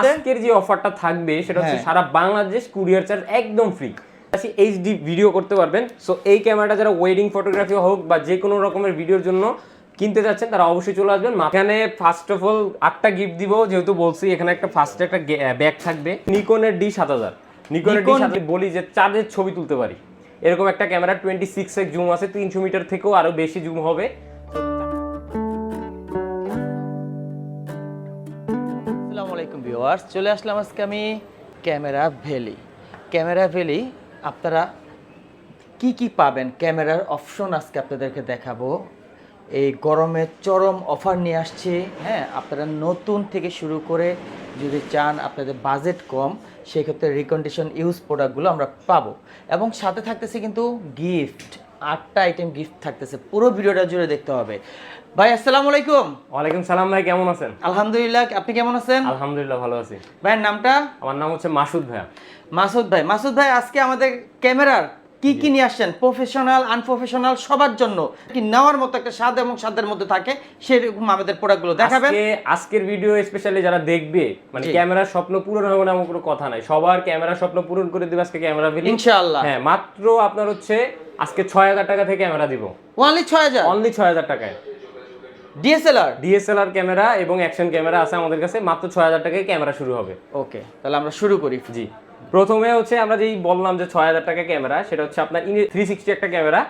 আজকের যে অফারটা থাকবে সেটা হচ্ছে হ্যাঁ। সারা বাংলাদেশ কুরিয়ার চার্জ একদম ফ্রি এইচডি ভিডিও করতে পারবেন। সো এই ক্যামেরাটা যারা ওয়েডিং ফটোগ্রাফি হোক বা যে কোনো রকমের ভিডিওর জন্য কিনতে যাচ্ছেন তারা অবশ্যই চলে আসবেন। এখানে ফার্স্ট অফ অল আটটা গিফট দিব যেহেতু বলছি এখানে একটা ফার্স্ট একটা ব্যাগ থাকবে। নিকনের ডি সাত হাজার। নিকনের ডি সাত বলি যে চার্জের ছবি তুলতে পারি। এরকম একটা ক্যামেরা টোয়েন্টি সিক্স জুম আছে তিনশো মিটার থেকেও আরও বেশি জুম হবে। ভিউয়ার্স চলে আসলাম আজকে আমি ক্যামেরা ভ্যালি। ক্যামেরা ভ্যালি, আপনারা কি কি পাবেন? ক্যামেরার অপশন আজকে আপনাদেরকে দেখাবো। এই গরমে চরম অফার নিয়ে আসছে। হ্যাঁ আপনারা নতুন থেকে শুরু করে যদি চান আপনাদের বাজেট কম, সেক্ষেত্রে রিকন্ডিশন ইউজ প্রোডাক্টগুলো আমরা পাবো। এবং সাথে থাকতেছে কিন্তু গিফট আটটা আইটেম গিফট থাকতেছে। পুরো ভিডিওটা জুড়ে দেখতে হবে। ভাই আসসালামু আলাইকুম। ওয়ালাইকুম সালাম ভাই কেমন আছেন? আলহামদুলিল্লাহ আপনি কেমন আছেন? আলহামদুলিল্লাহ ভালো আছি। ভাইয়ের নামটা? আমার নাম হচ্ছে মাসুদ ভাইয়া। মাসুদ ভাই মাসুদ ভাই আজকে আমাদের ক্যামেরার কি কি নিয়ে আসছেন? প্রফেশনাল আনপ্রফেশনাল সবার জন্য কি নেওয়ার মতো একটা স্বাদ এবং স্বাদের মধ্যে থাকে সেরকম আমাদের প্রোডাক্টগুলো দেখাবেন। আজকে আজকের ভিডিও স্পেশালি যারা দেখবে মানে। ক্যামেরার স্বপ্ন পূরণ হবে না এমন কোনো কথা নাই। সবার ক্যামেরার স্বপ্ন পূরণ করে দিবে আজকে ক্যামেরা বিলি ইনশাআল্লাহ। হ্যাঁ মাত্র আপনার হচ্ছে আজকে ছয় হাজার টাকা থেকে ক্যামেরা দিব। অনলি ছয় হাজার? অনলি ছয় হাজার টাকায়। ডিএসএলআর ডিএসএলআর ক্যামেরা এবং অ্যাকশন ক্যামেরা আছে আমাদের কাছে মাত্র ছয় হাজার টাকায় ক্যামেরা শুরু হবে। ওকে তাহলে আমরা শুরু করি। জি। প্রথমে হচ্ছে আমরা যেই বললাম যে ছয় হাজার টাকা ক্যামেরা সেটা হচ্ছে আপনার থ্রি সিক্সটি একটা ক্যামেরা।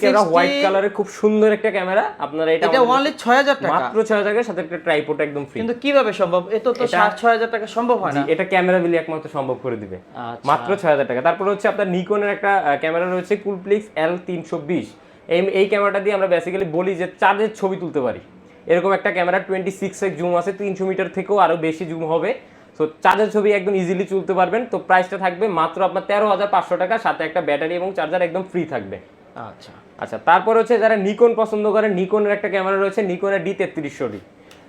ক্যামেরা হোয়াইট কালারের খুব সুন্দর একটা ক্যামেরা। আপনারা এটা এটা ওনলি ছয় হাজার টাকা? মাত্র ছয় হাজার টাকার সাথে একটা ট্রাইপোড একদম ফ্রি কিন্তু কীভাবে সম্ভব? এত তো ছয় হাজার টাকা সম্ভব হয় না। এটা ক্যামেরা বিলি একমাত্র সম্ভব করে দিবে। আচ্ছা। মাত্র ছয় হাজার টাকা। তারপর হচ্ছে আপনার নিকনের একটা ক্যামেরা রয়েছে কুলপ্লিক্স এল তিনশো বিশ এই এই ক্যামেরাটা দিয়ে আমরা বেসিক্যালি বলি যে চাঁদের ছবি তুলতে পারি। এরকম একটা ক্যামেরা টোয়েন্টি সিক্স জুম আছে তিনশো মিটার থেকেও আরও বেশি জুম হবে। সো চার্জের ছবি একদম ইজিলি তুলতে পারবেন। তো প্রাইসটা থাকবে মাত্র আপনার তেরো হাজার পাঁচশো টাকা সাথে একটা ব্যাটারি এবং চার্জার একদম ফ্রি থাকবে। আচ্ছা। আচ্ছা তারপর হচ্ছে যারা নিকন পছন্দ করে নিকনের একটা ক্যামেরা রয়েছে নিকনের ডি তেত্রিশশো ডি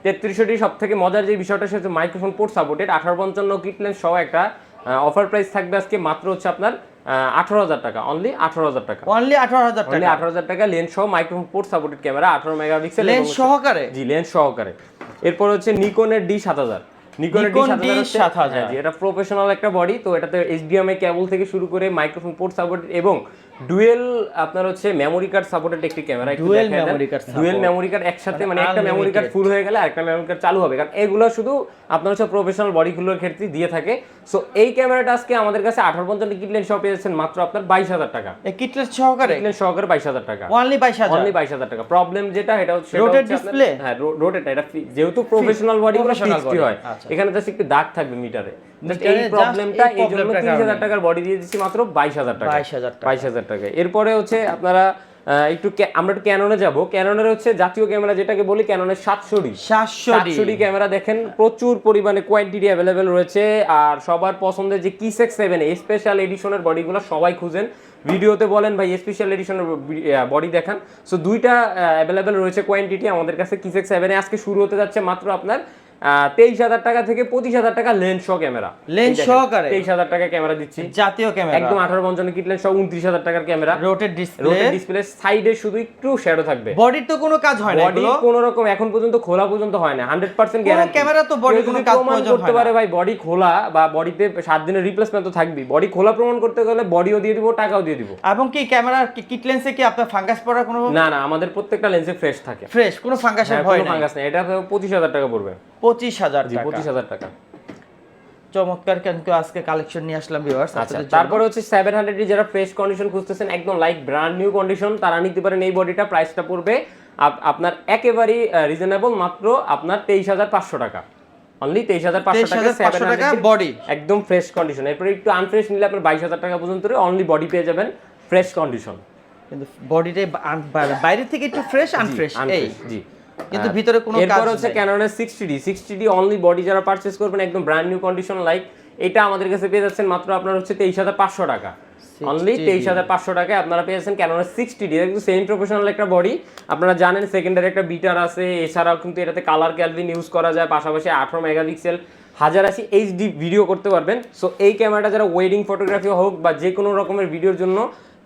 তেত্রিশশো ডি সব থেকে মজার যে বিষয়টা সেটা হচ্ছে মাইক্রোফোন পোর্ট সাপোর্টেড আঠারো পঞ্চান্ন কিট লেন্স সহ একটা অফার প্রাইস থাকবে আজকে মাত্র হচ্ছে আপনার আঠারো হাজার টাকা। অনলি আঠারো হাজার টাকা। অনলি আঠারো হাজার টাকা। আঠারো হাজার টাকা লেন্স সহ মাইক্রোফোন পোর্ট সাপোর্টেড ক্যামেরা আঠারো মেগাপিক্সেল লেন্স সহকারে? জি লেন্স সহকারে। এরপর হচ্ছে নিকনের ডি সাত হাজার। নিকনের ডি Nikon সাত হাজার D7000 হ্যাঁ, এটা প্রফেশনাল একটা বডি তো এটাতে এইচডিএমআই কেবল থেকে শুরু করে মাইক্রোফোন পোর্ট সাপোর্ট এবং ডুয়েল আপনার হচ্ছে মেমোরি কার্ড সাপোর্টেড একটি camera memory card support। Dual memory card একসাথে মানে মানে একটা মেমোরি কার্ড ফুল হয়ে গেলে আরেকটা মেমোরি কার্ড চালু হবে। কারণ এগুলো শুধু আপনার হচ্ছে প্রফেশনাল বডিগুলোর ক্ষেত্রে দিয়ে থাকে। সো এই ক্যামেরাটা আজকে আমাদের কাছে আঠারো পঞ্চান্ন কিটলেন শপ পেয়েছেন মাত্র আপনার বাইশ হাজার টাকা। এই কিটলেস সহকারে? কিটলেন সহকারে বাইশ হাজার টাকা। অনলি বাইশ হাজার? অনলি বাইশ হাজার টাকা। প্রবলেম যেটা এটা হচ্ছে Rotate হচ্ছে হ্যাঁ রোটেট এটা যেহেতু প্রফেশনাল বডি গুলো ফিক্সড হয়। আচ্ছা। এখানে জাস্ট একটু দাগ থাকবে মিটারে এই প্রবলেমটা এই জন্য তিরিশ হাজার। টাকার বডি দিয়ে দিচ্ছি মাত্র বাইশ হাজার টাকা। 22,000 টাকা। বাইশ হাজার টাকা এরপরে হচ্ছে আপনারা একটু আমরা একটু ক্যাননে যাব। ক্যাননের হচ্ছে জাতীয় ক্যামেরা যেটাকে বলি ক্যাননের সাতশো ডি সাতশো ডি ক্যামেরা দেখেন প্রচুর পরিমাণে কোয়ান্টিটি অ্যাভেলেবেল রয়েছে। আর সবার পছন্দের যে কিসেক্স সেভেন স্পেশাল এডিশনের বডিগুলো সবাই খুঁজেন। ভিডিওতে বলেন ভাই স্পেশাল এডিশনের বডি দেখান। সো দুইটা অ্যাভেলেবেল রয়েছে কোয়ান্টিটি আমাদের কাছে কিসেক্স সেভেনে আজকে শুরু হতে যাচ্ছে মাত্র আপনার তেইশ হাজার টাকা থেকে পঁচিশ হাজার টাকা লেন্স সহ ক্যামেরা সহকারে? তেইশ হাজার টাকা ক্যামেরা দিচ্ছি। জাতীয় ক্যামেরা একদম আঠারো পঞ্চান্ন কিট লেন্স সহ উনত্রিশ হাজার টাকার ক্যামেরা ডিসপ্লে ডিসপ্লে সাইডে শুধু একটু শ্যাডো থাকবে। বডির তো কোনো কাজ হয় না বডি কোন রকম এখন পর্যন্ত খোলা পর্যন্ত হয় না হান্ড্রেড পার্সেন্ট কোনো camera তো body কোনো কাজ প্রয়োজন করতে পারে ভাই বডি খোলা বা বডিতে সাত দিনের রিপ্লেসমেন্ট তো থাকবে বডি খোলা প্রমাণ করতে গেলে বডিও দিয়ে দিব টাকাও দিয়ে দিব। এবং কি ক্যামেরার কিট লেন্সে কি আপনার ফাঙ্গাস পড়ার কোনো না না আমাদের প্রত্যেকটা লেন্সে ফ্রেশ থাকে। ফ্রেশ কোনো ফাঙ্গাসের হ্যাঁ, ভয় নাই। ফাঙ্গাস নেই। এটা পঁচিশ হাজার টাকা পড়বে। পঁচিশ হাজার টাকা। পঁচিশ হাজার টাকা। চমৎকার কিন্তু আজকে কালেকশন নিয়ে আসলাম ভিউয়ার্স আচ্ছা তারপরে হচ্ছে সেভেন হান্ড্রেড যারা ফ্রেশ কন্ডিশন খুঁজতেছেন একদম লাইক ব্র্যান্ড নিউ কন্ডিশন তারা নিতে পারেন এই বডিটা প্রাইসটা পড়বে আপনার একেবারেই রিজনেবল মাত্র আপনার তেইশ হাজার পাঁচশো টাকা। অনলি তেইশ হাজার পাঁচশো টাকা সেভেন 23,500 টাকা বডি একদম ফ্রেশ কন্ডিশন এরপরে একটু আনফ্রেশ নিলে আপনার বাইশ হাজার টাকা পর্যন্ত অনলি বডি পেয়ে যাবেন ফ্রেশ কন্ডিশন কিন্তু বডিটাই বাইরে থেকে একটু ফ্রেশ আনফ্রেশ এই। জি। কিন্তু। ভিতরে কোনো কাজ এরপর হচ্ছে। ক্যাননের sixty D sixty D only body যারা পারচেস করবেন একদম ব্র্যান্ড নিউ কন্ডিশন লাইক এটা আমাদের কাছে পেয়ে যাচ্ছেন মাত্র আপনার হচ্ছে তেইশ হাজার পাঁচশো টাকা। অনলি 60D তেইশ হাজার পাঁচশো টাকায় আপনারা পেয়ে যাচ্ছেন ক্যাননের সিক্সটি ডি কিন্তু সেম প্রফেশনাল একটা বডি আপনারা জানেন সেকেন্ডারি একটা বিটার আছে এছাড়াও কিন্তু এটাতে কালার ক্যালভিন ইউজ করা যায় পাশাপাশি আঠারো মেগাপিক্সেল হাজার আশি এইচডি ভিডিও করতে পারবেন। সো এই ক্যামেরাটা যারা ওয়েডিং ফটোগ্রাফি হোক বা যে কোনো রকমের ভিডিওর জন্য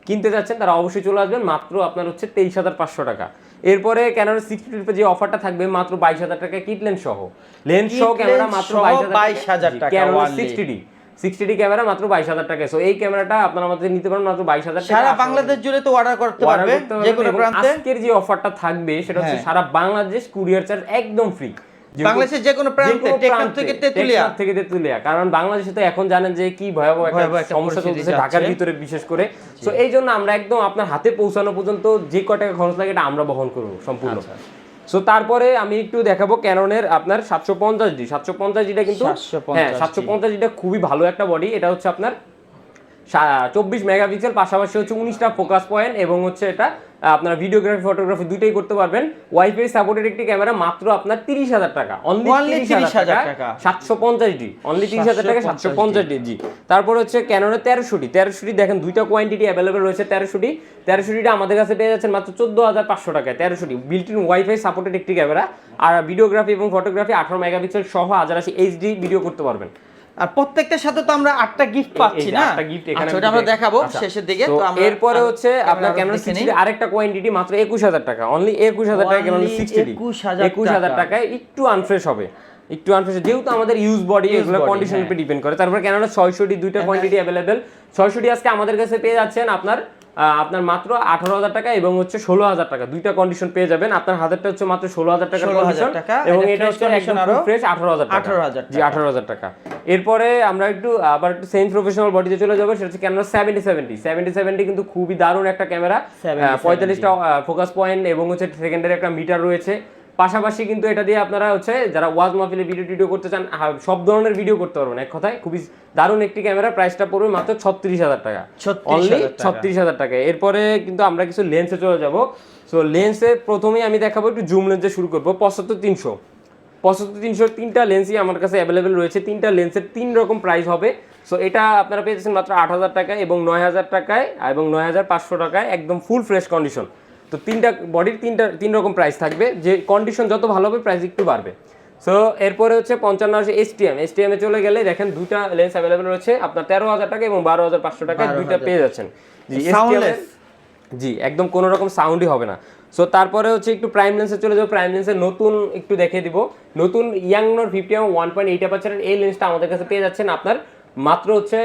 কিনতে যাচ্ছেন তারা অবশ্যই চলে আসবেন। মাত্র আপনার হচ্ছে তেইশ হাজার পাঁচশো টাকা। এরপরে ক্যানোন সিক্সটি টু যে অফারটা থাকবে মাত্র বাইশ হাজার টাকা কিট লেন্স সহ। লেন্স সহ ক্যামেরা মাত্র বাইশ 22,000 টাকা। Sixty D sixty D camera মাত্র বাইশ হাজার টাকা। সো এই ক্যামেরাটা আপনারা আমাদের নিতে পারেন মাত্র বাইশ হাজার টাকা। সারা বাংলাদেশ জুড়ে তো অর্ডার করতে পারবে যে কোনো প্রান্তে। আজকের যে অফারটা থাকবে সেটা হচ্ছে হ্যাঁ। সারা বাংলাদেশ কুরিয়ার চার্জ একদম ফ্রি বাংলাদেশের যে কোনো প্রান্তে, টেকনাফ থেকে তেঁতুলিয়া। থেকে তেতুলিয়া। কারণ বাংলাদেশে তো এখন জানেন যে কি ভয়াবহ একটা সমস্যা চলতেছে ঢাকার ভিতরে বিশেষ করে। তো এই জন্য আমরা একদম আপনার হাতে পৌঁছানো পর্যন্ত যে কয় টাকা খরচ লাগে এটা আমরা বহন করব সম্পূর্ণ। আচ্ছা। সো তারপরে আমি একটু দেখাবো ক্যাননের আপনার সাতশো পঞ্চাশ ডি সাতশো পঞ্চাশ ডিটা কিন্তু হ্যাঁ সাতশো পঞ্চাশ ডিটা খুবই ভালো একটা বডি এটা হচ্ছে আপনার চব্বিশ মেগাপিক্সেল পাশাপাশি হচ্ছে উনিশটা ফোকাস পয়েন্ট এবং হচ্ছে এটা আপনার ভিডিওগ্রাফি ফটোগ্রাফি দুইটাই করতে পারবেন। ওয়াইফাই সাপোর্টেড একটি ক্যামেরা মাত্র আপনার তিরিশ হাজার টাকা। অনলি তিরিশ হাজার টাকা। সাতশো পঞ্চাশ ডি অনলি তিরিশ হাজার টাকা সাতশো পঞ্চাশ ডি জি। তারপর হচ্ছে ক্যাননের তেরোশোটি তেরোশোটি দেখেন দুইটা কোয়ান্টিটি অ্যাভেলেবেল রয়েছে তেরোশোটি তেরোশোটিটা আমাদের কাছে পেয়ে যাচ্ছেন মাত্র চোদ্দ হাজার পাঁচশো টাকায়। তেরোশোটি বিল্ট ইন ওয়াইফাই সাপোর্টেড একটি ক্যামেরা আর ভিডিওগ্রাফি এবং ফটোগ্রাফি আঠারো মেগাপিক্সেল সহ হাজার আশি এইচডি ভিডিও করতে পারবেন। আর প্রত্যেকটার সাথে তো আমরা আটটা গিফট পাচ্ছি না আটটা গিফট এখানে আচ্ছা, আমরা দেখাবো আচ্ছা। শেষের দিকে তো আমরা এরপরে হচ্ছে আপনার ক্যামেরা নিই। আরেকটা কোয়ান্টিটি মাত্র একুশ হাজার টাকা অনলি একুশ হাজার টাকা ক্যামেরা Only সিক্সটি 21,000 একুশ হাজার টাকা। টাকায় একটু আনফ্রেশ হবে একটু আনফ্রেশ যেহেতু আমাদের ইউজ বডি এগুলো কন্ডিশন কন্ডিশনের উপর হ্যাঁ। ডিপেন্ড করে তারপর ক্যামেরা ছয়শোটি দুইটা কোয়ান্টিটি অ্যাভেলেবেল ছয়শোটি আজকে আমাদের কাছে পেয়ে যাচ্ছেন আপনার আপনার মাত্র আঠারো হাজার টাকা এবং হচ্ছে ষোলো হাজার টাকা। দুইটা কন্ডিশন পেয়ে যাবেন। আপনার হাজারটা হচ্ছে মাত্র ষোলো হাজার টাকা 16,000 কন্ডিশন টাকা, এবং এটা হচ্ছে একদম আরও ফ্রেশ আঠারো হাজার আঠারো হাজার জি আঠারো হাজার টাকা। এরপরে আমরা একটু আবার একটু সেম প্রফেশনাল বডিতে চলে যাব। সেটা হচ্ছে camera seventy seventy seventy seventy কিন্তু খুবই দারুণ একটা ক্যামেরা 70-70 পঁয়তাল্লিশটা ফোকাস পয়েন্ট এবং হচ্ছে সেকেন্ডারি একটা মিটার রয়েছে। পাশাপাশি কিন্তু এটা দিয়ে আপনারা হচ্ছে যারা ওয়াজ মাহফিলে ভিডিও টিডিও করতে চান সব ধরনের ভিডিও করতে পারবেন। এক কথায় খুবই দারুণ একটি ক্যামেরা প্রাইসটা পড়বে মাত্র ছত্রিশ হাজার টাকা। অনলি ছত্রিশ হাজার টাকা। এরপরে কিন্তু আমরা কিছু লেন্সে চলে যাব। সো লেন্সে প্রথমেই আমি দেখাবো একটু জুম লেন্সে শুরু করব। পঁচাত্তর তিনশো। পঁচাত্তর তিনশো তিনটা লেন্সই আমার কাছে অ্যাভেলেবেল রয়েছে। তিনটা লেন্সের তিন রকম প্রাইস হবে। সো এটা আপনারা পেয়েছেন মাত্র আট হাজার টাকায় এবং নয় হাজার টাকায় এবং নয় হাজার পাঁচশো টাকায় একদম ফুল ফ্রেশ কন্ডিশন তো তিনটা বডির তিনটা তিন রকম প্রাইস থাকবে। যে কন্ডিশন যত ভালো হবে প্রাইস একটু বাড়বে। সো এরপরে হচ্ছে পঞ্চান্ন আসে এসটিএম এসটিএম চলে গেলে দেখেন দুইটা লেন্স অ্যাভেলেবেল রয়েছে। আপনার তেরো হাজার টাকা এবং বারো হাজার পাঁচশো টাকায় দুইটা পেয়ে যাচ্ছেন। জি একদম কোনো রকম সাউন্ডই হবে না। সো তারপরে হচ্ছে একটু প্রাইম লেন্সে চলে যাব। প্রাইম লেন্সে নতুন একটু দেখিয়ে দিব। নতুন ইয়াং নোর ফিফটি ওয়ান পয়েন্ট এইট অ্যাপাচারের এই লেন্সটা আমাদের কাছে পেয়ে যাচ্ছেন আপনার মাত্র হচ্ছে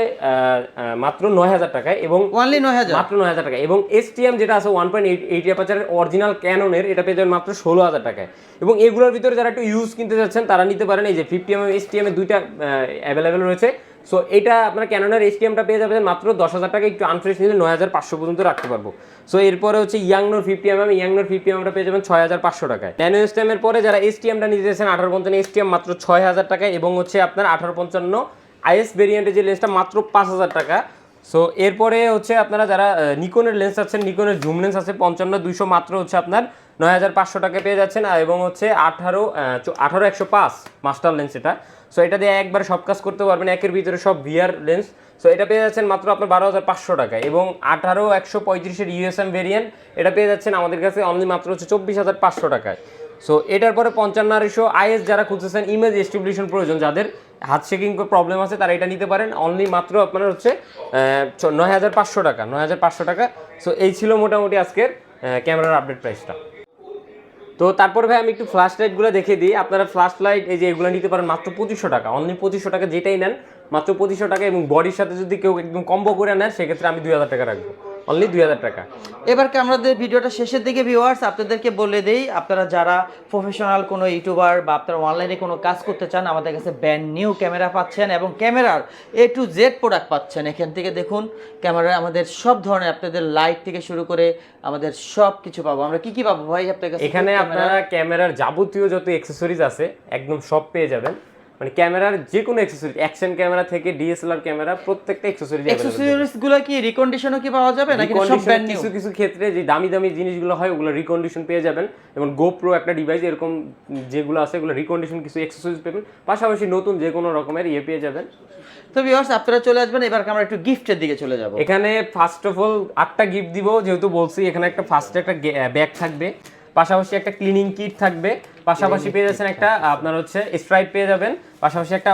মাত্র নয় হাজার টাকায় এবং অনলি নয় হাজার মাত্র নয় হাজার টাকা এবং এসটিএম যেটা আছে ওয়ান পয়েন্ট এইট এইট অ্যাপাচারের অরিজিনাল ক্যাননের এটা পেয়ে যাবেন মাত্র ষোলো হাজার টাকায়। এবং এগুলোর ভিতরে যারা একটু ইউজ কিনতে যাচ্ছেন তারা নিতে পারেন এই যে ফিফটি এম এসটিএম এর দুইটা অ্যাভেলেবেল রয়েছে। সো এটা আপনার ক্যাননের এসটিএমটা পেয়ে যাবেন মাত্র দশ হাজার টাকা একটু আনফ্রেশ নিলে নয় হাজার পাঁচশো পর্যন্ত রাখতে পারব। সো এরপরে হচ্ছে ইয়াংনোর ফিফটি এম এম ইয়াংনোর ফিফটি এমটা পেয়ে যাবেন ছয় হাজার পাঁচশো টাকায়। ন্যানো এসটিএমের পরে যারা এসটিএমটা নিতে চাইছেন আঠারো পঞ্চান্ন এসটিএম মাত্র ছয় হাজার টাকায় এবং হচ্ছে আপনার আঠারো পঞ্চান্ন আইএস ভেরিয়েন্টের যে লেন্সটা মাত্র পাঁচ হাজার টাকা। সো এরপরে হচ্ছে আপনারা যারা নিকনের লেন্স আছেন নিকনের জুম লেন্স আছে, পঞ্চান্ন, দুইশো মাত্র হচ্ছে আপনার নয় হাজার পাঁচশো টাকা পেয়ে যাচ্ছেন। এবং হচ্ছে আঠারো আঠারো একশো পাঁচ মাস্টার লেন্স এটা। সো এটা দিয়ে একবারে সব কাজ করতে পারবেন, একের ভিতরে সব ভিআর লেন্স সো এটা পেয়ে যাচ্ছেন মাত্র আপনার বারো হাজার পাঁচশো টাকায়। এবং আঠারো একশো পঁয়ত্রিশের ইউএসএম ভেরিয়েন্ট এটা পেয়ে যাচ্ছেন আমাদের কাছে অনলি মাত্র হচ্ছে চব্বিশ হাজার পাঁচশো টাকায়। সো এটার পরে পঞ্চান্ন আড়াইশো আইএস যারা খুঁজতেছেন ইমেজ এস্টিবলিশন প্রয়োজন, যাদের হাত শেকিং প্রবলেম আছে, তারা এটা নিতে পারেন। অনলি মাত্র আপনার হচ্ছে নয় হাজার পাঁচশো টাকা, নয় হাজার পাঁচশো টাকা। সো এই ছিল মোটামুটি আজকের ক্যামেরার আপডেট প্রাইসটা তো তারপরে ভাই আমি একটু ফ্ল্যাশ লাইটগুলো দেখে দিই। আপনারা ফ্ল্যাশ লাইট এই যে এগুলো নিতে পারেন মাত্র পঁচিশশো টাকা। অনলি পঁচিশশো টাকা যেটাই নেন, মাত্র পঁচিশশো টাকা এবং বডির সাথে যদি কেউ একদম কম্বো করে নেন সেক্ষেত্রে আমি দুই হাজার টাকা রাখব। অনলি দুই হাজার টাকা। এবার কি আমাদের ভিডিওটা শেষের দিকে ভিউয়ার্স আপনাদেরকে বলে দেই আপনারা যারা প্রফেশনাল কোনো ইউটিউবার বা আপনারা অনলাইনে কোনো কাজ করতে চান আমাদের কাছে ব্যান্ড নিউ ক্যামেরা পাচ্ছেন এবং ক্যামেরার এ টু জেড প্রোডাক্ট পাচ্ছেন। এখান থেকে দেখুন ক্যামেরায় আমাদের সব ধরনের আপনাদের লাইট থেকে শুরু করে আমাদের সব কিছু পাবো। আমরা কি কি পাবো ভাই আপনার কাছে? এখানে আপনারা ক্যামেরার যাবতীয় যত অ্যাক্সেসরিজ আছে একদম সব পেয়ে যাবেন। মানে ক্যামেরার যে কোনো অ্যাক্সেসরিজ অ্যাকশন ক্যামেরা থেকে ডিএসএলআর ক্যামেরা প্রত্যেকটা অ্যাক্সেসরিজ অ্যাক্সেসরিজগুলো কি রিকন্ডিশনও কি পাওয়া যাবে নাকি সব ব্র্যান্ড নিউ কিছু কিছু ক্ষেত্রে যে দামি দামি জিনিসগুলো হয় ওগুলো রিকন্ডিশন পেয়ে যাবেন। যেমন গোপ্রো একটা ডিভাইস এরকম যেগুলো আছে এগুলো রিকন্ডিশন কিছু অ্যাক্সেসরিজ পাবেন পাশাপাশি নতুন যে কোনো রকমের ইয়ে পেয়ে যাবেন। তো ভিউয়ার্স আপনারা চলে আসবেন এবার আমরা একটু গিফটের দিকে চলে যাব। এখানে ফার্স্ট অফ অল আটটা গিফট দিব যেহেতু বলছি এখানে একটা ফার্স্টে একটা ব্যাগ থাকবে। পাশাপাশি একটা ক্লিনিং কিট থাকবে। পাশাপাশি পেয়ে যাচ্ছেন একটা আপনার হচ্ছে স্ট্রাইপ পেয়ে যাবেন। পাশাপাশি একটা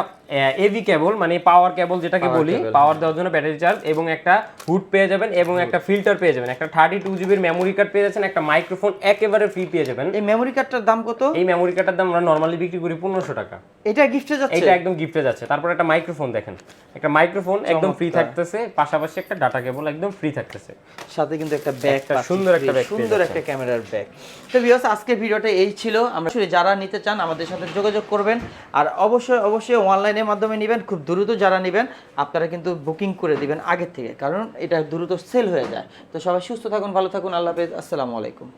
এভি কেবল মানে পাওয়ার কেবল যেটাকে বলি পাওয়ার দেওয়ার জন্য ব্যাটারি চার্জ এবং একটা হুড পেয়ে যাবেন এবং একটা ফিল্টার পেয়ে যাবেন। একটা থার্টি টু জিবির মেমোরি কার্ড পেয়ে যাচ্ছেন একটা মাইক্রোফোন একেবারে ফ্রি পেয়ে যাবেন। এই মেমোরি কার্ডটার দাম কত? এই মেমোরি কার্ডের দাম আমরা নর্মালি বিক্রি করি পনেরোশো টাকা। এটা গিফটে যাচ্ছে? এটা একদম গিফটে যাচ্ছে। তারপর একটা মাইক্রোফোন দেখেন। একটা মাইক্রোফোন একদম ফ্রি থাকতেছে পাশাপাশি একটা ডাটা কেবল একদম ফ্রি থাকতেছে। সাথে কিন্তু একটা ব্যাগ সুন্দর একটা পেয়ে সুন্দর একটা ক্যামেরার ব্যাগ তো ভিউয়ার্স আজকের ভিডিওটা এই ছিল। আমরা আসলে যারা নিতে চান আমাদের সাথে যোগাযোগ করবেন। আর অবশ্যই অবশ্যই অনলাইনের মাধ্যমে নেবেন, খুব দ্রুত যারা নেবেন, আপনারা কিন্তু বুকিং করে দিবেন আগের থেকে, কারণ এটা দ্রুত সেল হয়ে যায়। তো সবাই সুস্থ থাকুন, ভালো থাকুন, আল্লাহ হাফেজ, আসসালামু আলাইকুম।